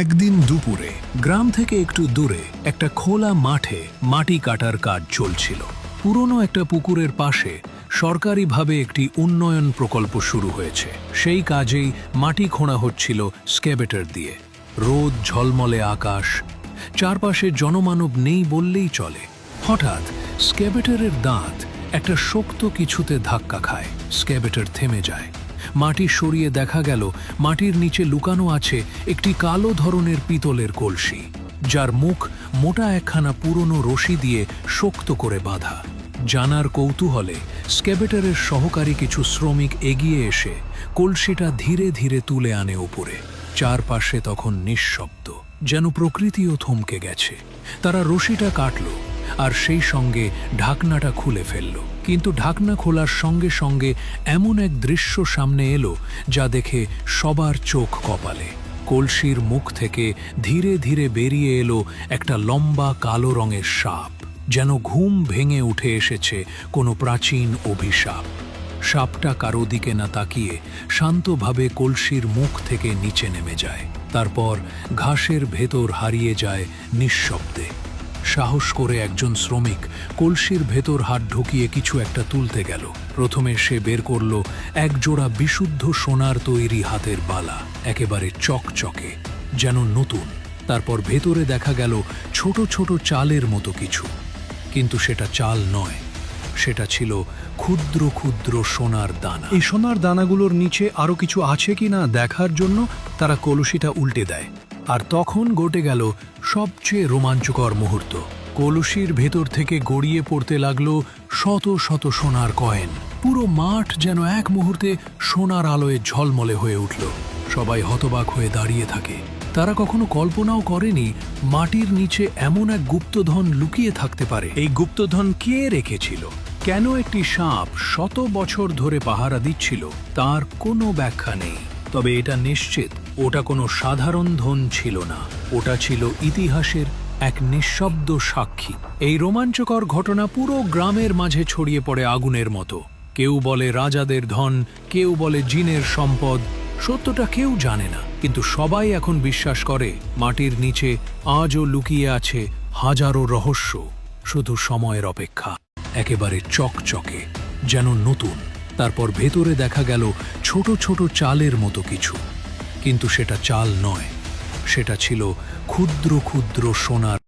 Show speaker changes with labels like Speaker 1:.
Speaker 1: একদিন দুপুরে, গ্রাম থেকে একটু দূরে, একটা খোলা মাঠে মাটি কাটার কাজ চলছিল। পুরনো একটা পুকুরের পাশে সরকারিভাবে একটি উন্নয়ন প্রকল্প শুরু হয়েছে। সেই কাজেই মাটি খোঁড়া হচ্ছিল স্ক্যাবেটার দিয়ে। রোদ, ঝলমলে আকাশ, চারপাশে জনমানব নেই বললেই চলে। হঠাৎ স্ক্যাবেটারের দাঁত একটা শক্ত কিছুতে ধাক্কা খায়। স্ক্যাবেটার থেমে যায়। মাটি সরিয়ে দেখা গেল, মাটির নিচে লুকানো আছে একটি কালো ধরনের পিতলের কলসি, যার মুখ মোটা একখানা পুরনো রশি দিয়ে শক্ত করে বাঁধা। জানার কৌতূহলে স্ক্যাবেটারের সহকারী কিছু শ্রমিক এগিয়ে এসে কলসিটা ধীরে ধীরে তুলে আনে ওপরে চারপাশে তখন নিঃশব্দ, যেন প্রকৃতিও থমকে গেছে। তারা রশিটা কাটল আর সেই সঙ্গে ঢাকনাটা খুলে ফেলল। কিন্তু ঢাকনা খোলার সঙ্গে সঙ্গে এমন এক দৃশ্য সামনে এলো, যা দেখে সবার চোখ কপালে। কলসির মুখ থেকে ধীরে ধীরে বেরিয়ে এলো একটা লম্বা কালো রঙের সাপ, যেন ঘুম ভেঙে উঠে এসেছে কোনো প্রাচীন অভিশাপ। সাপটা কারও দিকে না তাকিয়ে শান্তভাবে কলসির মুখ থেকে নিচে নেমে যায়। তারপর ঘাসের ভেতর হারিয়ে যায় নিঃশব্দে। সাহস করে একজন শ্রমিক কলসির ভেতর হাত ঢুকিয়ে কিছু একটা তুলতে গেল। প্রথমে সে বের করল এক জোড়া বিশুদ্ধ সোনার তৈরি হাতের বালা, একেবারে চকচকে, যেন নতুন। তারপর ভেতরে দেখা গেল ছোট ছোট চালের মতো কিছু। কিন্তু সেটা চাল নয়, সেটা ছিল ক্ষুদ্র ক্ষুদ্র সোনার দানা। এই সোনার দানাগুলোর নিচে আরও কিছু আছে কি না দেখার জন্য তারা কলসিটা উল্টে দেয়। আর তখন ঘটে গেল সবচেয়ে রোমাঞ্চকর মুহূর্ত। কলসির ভেতর থেকে গড়িয়ে পড়তে লাগল শত শত সোনার কয়েন। পুরো মাঠ যেন এক মুহূর্তে সোনার আলোয় ঝলমলে হয়ে উঠল। সবাই হতবাক হয়ে দাঁড়িয়ে থাকে। তারা কখনো কল্পনাও করেনি মাটির নিচে এমন এক গুপ্তধন লুকিয়ে থাকতে পারে। এই গুপ্তধন কে রেখেছিল? কেন একটি সাপ শত বছর ধরে পাহারা দিচ্ছিল? তার কোনো ব্যাখ্যা নেই। তবে এটা নিশ্চিত ওটা কোনো সাধারণ ধন ছিল না। ওটা ছিল ইতিহাসের এক নিঃশব্দ সাক্ষী। এই রোমাঞ্চকর ঘটনা পুরো গ্রামের মাঝে ছড়িয়ে পড়ে আগুনের মতো। কেউ বলে রাজাদের ধন, কেউ বলে জিনের সম্পদ, সত্যটা কেউ জানে না। কিন্তু সবাই এখন বিশ্বাস করে, মাটির নিচে আজও লুকিয়ে আছে হাজারো রহস্য, শুধু সময়ের অপেক্ষা। একেবারে চকচকে, যেন নতুন। তারপর ভেতরে দেখা গেল ছোট ছোট চালের মতো কিছু। কিন্তু সেটা চাল নয়। সেটা ছিল ক্ষুদ্র ক্ষুদ্র সোনার